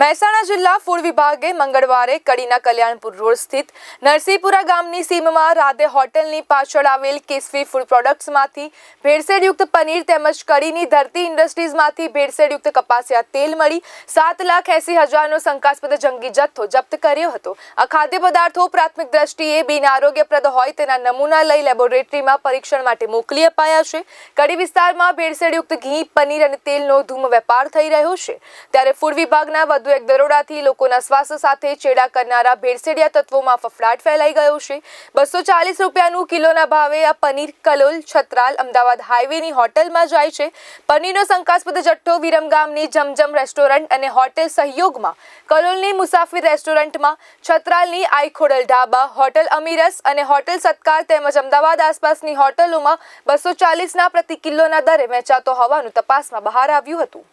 મહેસાણા જિલ્લા ફૂડ વિભાગે મંગળવારે કડીના કલ્યાણપુર રોડ સ્થિત નરસિંહપુરા ગામની સીમમાં રાધે હોટલની પાછળ આવેલ કેસવી ફૂડ પ્રોડક્ટ્સમાંથી ભેળસેળયુક્ત પનીર તેમજ કડીની ધરતી ઇન્ડસ્ટ્રીઝમાંથી ભેળસેળયુક્ત કપાસિયા તેલ મળી સાત લાખ એસી હજારનો શંકાસ્પદ જંગી જથ્થો જપ્ત કર્યો હતો. આ ખાદ્ય પદાર્થો પ્રાથમિક દ્રષ્ટિએ બિન આરોગ્યપ્રદ હોય તેના નમૂના લઈ લેબોરેટરીમાં પરીક્ષણ માટે મોકલી અપાયા છે. કડી વિસ્તારમાં ભેળસેળયુક્ત ઘી, પનીર અને તેલનો ધૂમ વેપાર થઈ રહ્યો છે. ત્યારે ફૂડ વિભાગના વધુ એક દરોડાથી લોકોના સ્વાસ્થ્ય સાથે ચેડા કરનારા ભેળસેડિયા તત્વોમાં ફફડાટ ફેલાઈ ગયો છે. બસો ચાલીસ રૂપિયાનું કિલોના ભાવે આ પનીર કલોલ છત્રાલ અમદાવાદ હાઈવેની હોટલમાં જાય છે. પનીરનો શંકાસ્પદ જથ્થો વિરમગામની જમજમ રેસ્ટોરન્ટ અને હોટેલ સહયોગમાં કલોલની મુસાફિર રેસ્ટોરન્ટમાં છત્રાલની આઈખોડલ ઢાબા, હોટલ અમીરસ અને હોટેલ સત્કાર તેમજ અમદાવાદ આસપાસની હોટલોમાં બસો ચાલીસના પ્રતિ કિલોના દરે વેચાતો હોવાનું તપાસમાં બહાર આવ્યું હતું.